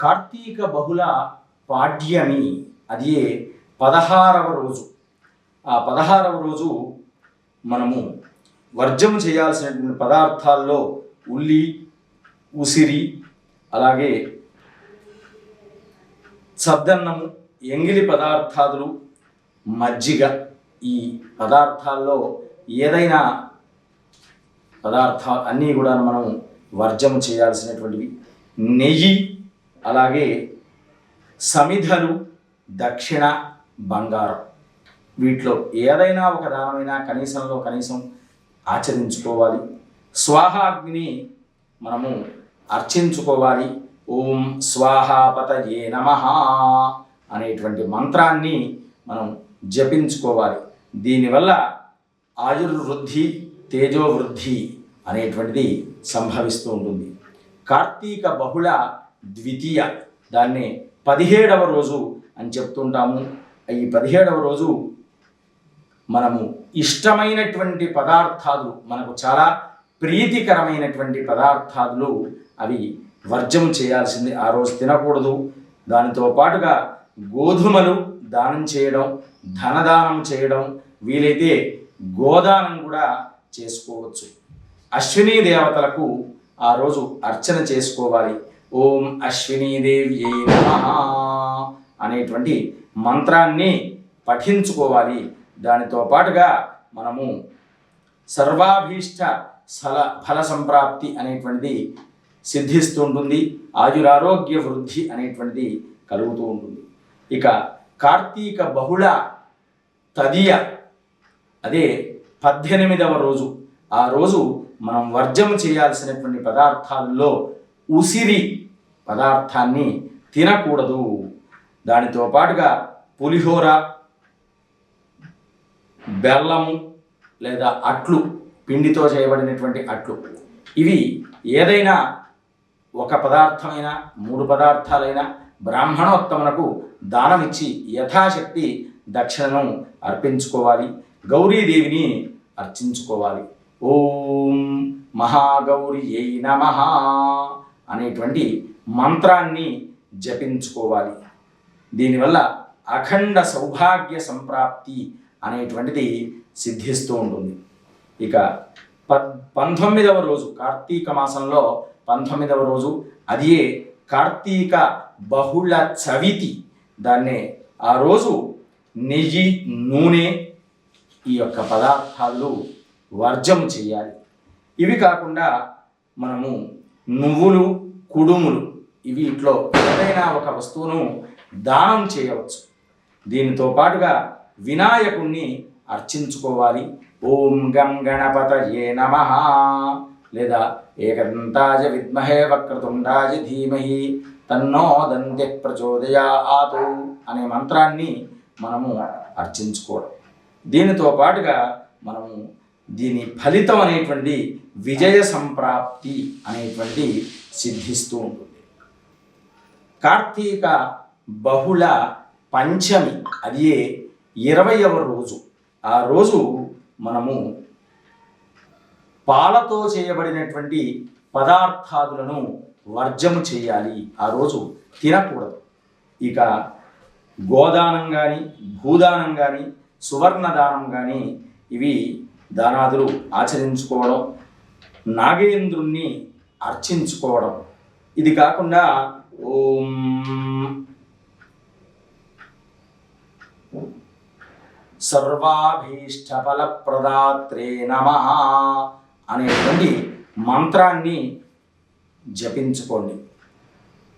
కార్తీక బహుళ పాడ్యమి అది పదహారవ రోజు. ఆ పదహారవ రోజు మనము వర్జం చేయాల్సినటువంటి పదార్థాల్లో ఉల్లి ఉసిరి అలాగే సద్దన్నము ఎంగిలి పదార్థాలు మజ్జిగ ఈ పదార్థాల్లో ఏదైనా పదార్థ అన్నీ కూడా మనం వర్జం చేయాల్సినటువంటివి. నెయ్యి అలాగే సమిధలు దక్షిణ బంగారం. వీటిలో ఏదైనా ఒక దానమైనా కనీసంలో కనీసం ఆచరించుకోవాలి. స్వాహాగ్ని మనము అర్చించుకోవాలి. ఓం స్వాహాపత ఏ నమ అనేటువంటి మంత్రాన్ని మనం జపించుకోవాలి. దీనివల్ల ఆయుర్వృద్ధి తేజోవృద్ధి అనేటువంటిది సంభవిస్తూ ఉంటుంది. కార్తీక బహుళ ద్వితీయ దాన్ని పదిహేడవ రోజు అని చెప్తుంటాము. ఈ పదిహేడవ రోజు మనము ఇష్టమైనటువంటి పదార్థాలు మనకు చాలా ప్రీతికరమైనటువంటి పదార్థాలు అవి వర్జం చేయాల్సింది. ఆ రోజు తినకూడదు. దానితో పాటుగా గోధుమలు దానం చేయడం ధనదానం చేయడం వీలైతే గోదానం కూడా చేసుకోవచ్చు. అశ్విని దేవతలకు ఆ రోజు అర్చన చేసుకోవాలి. ఓం అశ్వినీదేవి నమ అనేటువంటి మంత్రాన్ని పఠించుకోవాలి. దానితో పాటుగా మనము సర్వాభీష్ట సల ఫల సంప్రాప్తి అనేటువంటిది సిద్ధిస్తూ ఉంటుంది. ఆయురారోగ్య వృద్ధి అనేటువంటిది కలుగుతూ ఉంటుంది. ఇక కార్తీక బహుళ తదియ అదే పద్దెనిమిదవ రోజు. ఆ రోజు మనం వర్జం చేయాల్సినటువంటి పదార్థాల్లో ఉసిరి పదార్థాన్ని తినకూడదు. దానితో పాటుగా పులిహోర బెల్లము లేదా అట్లు పిండితో చేయబడినటువంటి అట్లు. ఇవి ఏదైనా ఒక పదార్థమైనా మూడు పదార్థాలైనా బ్రాహ్మణోత్తమునకు దానమిచ్చి యథాశక్తి దక్షిణను అర్పించుకోవాలి. గౌరీదేవిని అర్చించుకోవాలి. ఓం మహాగౌరి నమ. అనేటువంటి మంత్రాన్ని జపించుకోవాలి. దీనివల్ల అఖండ సౌభాగ్య సంప్రాప్తి అనేటువంటిది సిద్ధిస్తూ ఉంటుంది. ఇక ప పంతొమ్మిదవ రోజు కార్తీక మాసంలో పంతొమ్మిదవ రోజు అదియే కార్తీక బహుళ చవితి దాన్నే ఆ రోజు నెయ్యి నూనె ఈ యొక్క పదార్థాలు వర్జం చేయాలి. ఇవి కాకుండా మనము నువ్వులు కుడుములు ఇవి ఇంట్లో ఏదైనా ఒక వస్తువును దానం చేయవచ్చు. దీనితో పాటుగా వినాయకుణ్ణి అర్చించుకోవాలి. ఓం గం గణపత ఏ నమ. లేదా ఏకదంతాయ విద్మహే వక్రతుండాజ ధీమహి తన్నో దంత్య ప్రచోదయాతు అనే మంత్రాన్ని మనము అర్చించుకోవడం. దీనితో పాటుగా మనము దీని ఫలితం అనేటువంటి విజయ సంప్రాప్తి అనేటువంటి సిద్ధిస్తూ ఉంటుంది. కార్తీక బహుళ పంచమి అది ఇరవయవ రోజు. ఆ రోజు మనము పాలతో చేయబడినటువంటి పదార్థాదులను వర్జము చేయాలి. ఆ రోజు తినకూడదు. ఇక గోదానం కానీ భూదానం కానీ సువర్ణదానం కానీ ఇవి దానాదులు ఆచరించుకోవడం నాగేంద్రుణ్ణి అర్చించుకోవడం. ఇది కాకుండా ఓం సర్వాభీష్టఫలప్రదాత్రే నమ అనేటువంటి మంత్రాన్ని జపించుకోండి.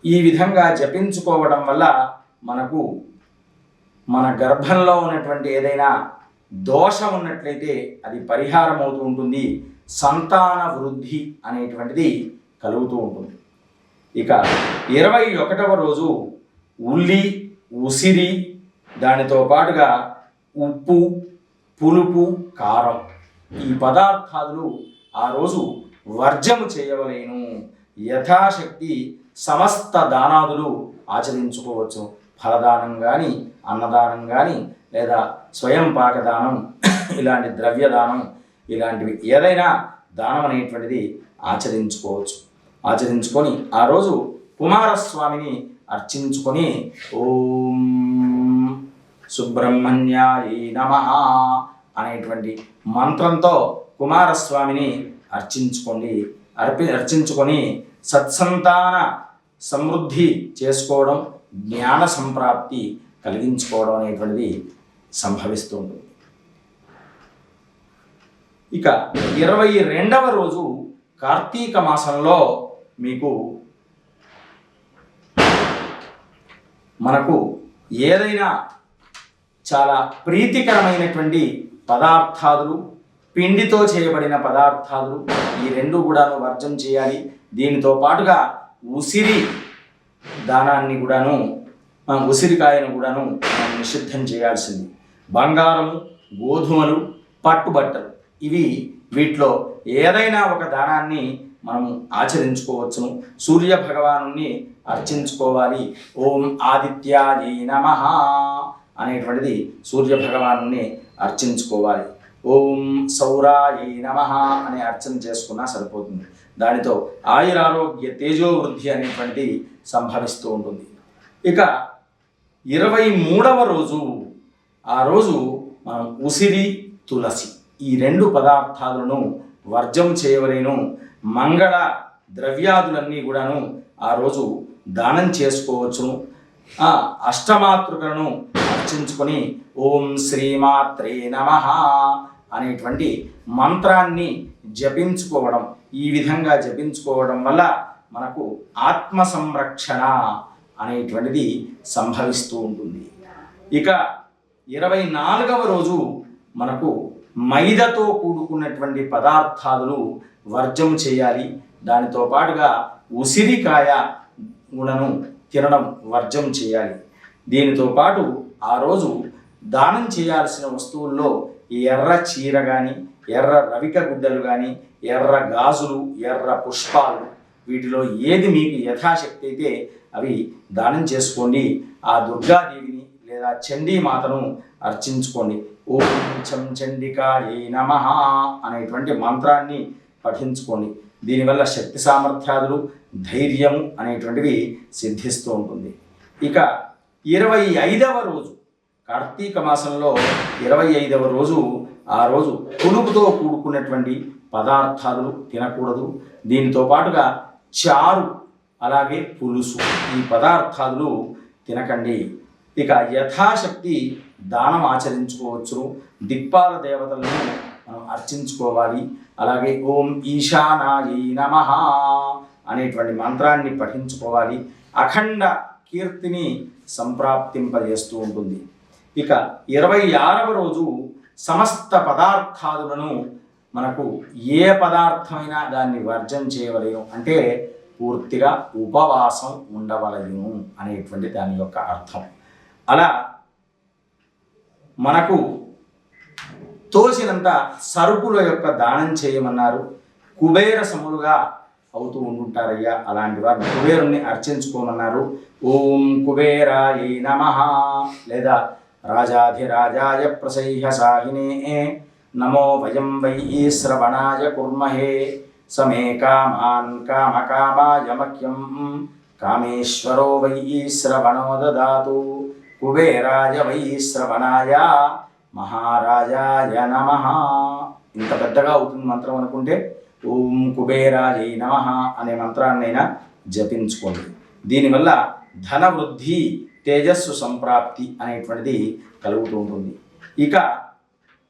ఈ విధంగా జపించుకోవడం వల్ల మనకు మన గర్భంలో ఉన్నటువంటి ఏదైనా దోషం ఉన్నట్లయితే అది పరిహారం అవుతూ ఉంటుంది. సంతాన వృద్ధి అనేటువంటిది కలుగుతూ ఉంటుంది. ఇక ఇరవై ఒకటవ రోజు ఉల్లి ఉసిరి దానితో పాటుగా ఉప్పు పులుపు కారం ఈ పదార్థాలు ఆ రోజు వర్జము చేయవలేను. యథాశక్తి సమస్త దానాదులు ఆచరించుకోవచ్చు. ఫలదానం కానీ అన్నదానం కానీ లేదా స్వయం పాకదానం ఇలాంటి ద్రవ్యదానం ఇలాంటివి ఏదైనా దానం అనేటువంటిది ఆచరించుకోవచ్చు. ఆచరించుకొని ఆ రోజు కుమారస్వామిని అర్చించుకొని ఓం సుబ్రహ్మణ్యాయ నమ అనేటువంటి మంత్రంతో కుమారస్వామిని అర్చించుకోండి అర్పి అర్చించుకొని సత్సంతాన సమృద్ధి చేసుకోవడం జ్ఞాన సంప్రాప్తి కలిగించుకోవడం అనేటువంటిది సంభవిస్తూ ఉంటుంది. ఇక ఇరవై రెండవ రోజు కార్తీక మాసంలో మీకు మనకు ఏదైనా చాలా ప్రీతికరమైనటువంటి పదార్థాలు పిండితో చేయబడిన పదార్థాలు ఈ రెండు కూడాను వర్జం చేయాలి. దీనితో పాటుగా ఉసిరి దానాన్ని కూడాను ఉసిరికాయను కూడాను నిషిద్ధం చేయాల్సింది. బంగారము గోధుమలు పట్టుబట్టలు ఇవి వీటిలో ఏదైనా ఒక దానాన్ని మనము ఆచరించుకోవచ్చును. సూర్య భగవాను అర్చించుకోవాలి. ఓం ఆదిత్యాయ నమ అనేటువంటిది సూర్య భగవాను అర్చించుకోవాలి. ఓం సౌరాయ నమ అనే అర్చన చేసుకున్నా సరిపోతుంది. దానితో ఆయురారోగ్య తేజోవృద్ధి అనేటువంటి సంభవిస్తూ ఉంటుంది. ఇక ఇరవై మూడవ రోజు ఆ రోజు మనం ఉసిరి తులసి ఈ రెండు పదార్థాలను వర్జం చేయవలేను మంగళ ద్రవ్యాదులన్నీ కూడాను ఆ రోజు దానం చేసుకోవచ్చును. ఆ అష్టమాతృకలను అర్చించుకొని ఓం శ్రీమాత్రే నమ అనేటువంటి మంత్రాన్ని జపించుకోవడం ఈ విధంగా జపించుకోవడం వల్ల మనకు ఆత్మ సంరక్షణ అనేటువంటిది సంభవిస్తూ ఉంటుంది. ఇక ఇరవై నాలుగవ రోజు మనకు మైదతో కూడుకున్నటువంటి పదార్థాలు వర్జం చేయాలి. దానితో పాటుగా ఉసిరికాయ గుణను తినడం వర్జం చేయాలి. దీనితో పాటు ఆ రోజు దానం చేయాల్సిన వస్తువుల్లో ఎర్ర చీర కానీ ఎర్ర రవిక గుడ్డలు కానీ ఎర్ర గాజులు ఎర్ర పుష్పాలు వీటిలో ఏది మీకు యథాశక్తి అయితే అవి దానం చేసుకోండి. ఆ దుర్గాదేవిని లేదా చండీ మాతను అర్చించుకోండి. ఓం చం చండికాయై నమ అనేటువంటి మంత్రాన్ని పఠించుకోండి. దీనివల్ల శక్తి సామర్థ్యాదులు ధైర్యం అనేటువంటివి సిద్ధిస్తూ ఉంటుంది. ఇక ఇరవై ఐదవ రోజు కార్తీక మాసంలో ఇరవై ఐదవ రోజు ఆ రోజు పులుపుతో కూడుకున్నటువంటి పదార్థాలు తినకూడదు. దీనితో పాటుగా చారు అలాగే పులుసు. ఈ పదార్థాలు తినకండి. ఇక యథాశక్తి దానం ఆచరించుకోవచ్చును. దిక్పాల దేవతలను మనం అర్చించుకోవాలి. అలాగే ఓం ఈశానాయ నమ అనేటువంటి మంత్రాన్ని పఠించుకోవాలి. అఖండ కీర్తిని సంప్రాప్తింపజేస్తూ ఉంటుంది. ఇక ఇరవై ఆరవ రోజు సమస్త పదార్థాలను మనకు ఏ పదార్థమైనా దాన్ని వర్జం చేయవలేను. అంటే పూర్తిగా ఉపవాసం ఉండవలయును అనేటువంటి దాని యొక్క అర్థం. అలా మనకు తోచినంత సరుకుల యొక్క దానం చేయమన్నారు. కుబేర సములుగా అవుతూ ఉండుంటారయ్యా అలాంటి వారు కుబేరుణ్ణి అర్చించుకోమన్నారు. ఓం కుబేరాయ నమ లేదా రాజాధిరాజాయ ప్రసహ్య సాహినే నమో వయం వై శ్రవణాయ కుర్మహే. సమే కామాన్ కామకామాయమక్యం కామేశ్వరో వై శ్రవణో దదాతు కుబేరాయ వై శ్రవణాయ మహారాజాయ నమ ఇంత పెద్దగా అవుతుంది మంత్రం అనుకుంటే ఓం కుబేరాయ నమ అనే మంత్రాన్నైనా జపించుకోండి. దీనివల్ల ధన వృద్ధి తేజస్సు సంప్రాప్తి అనేటువంటిది కలుగుతూ ఉంటుంది. ఇక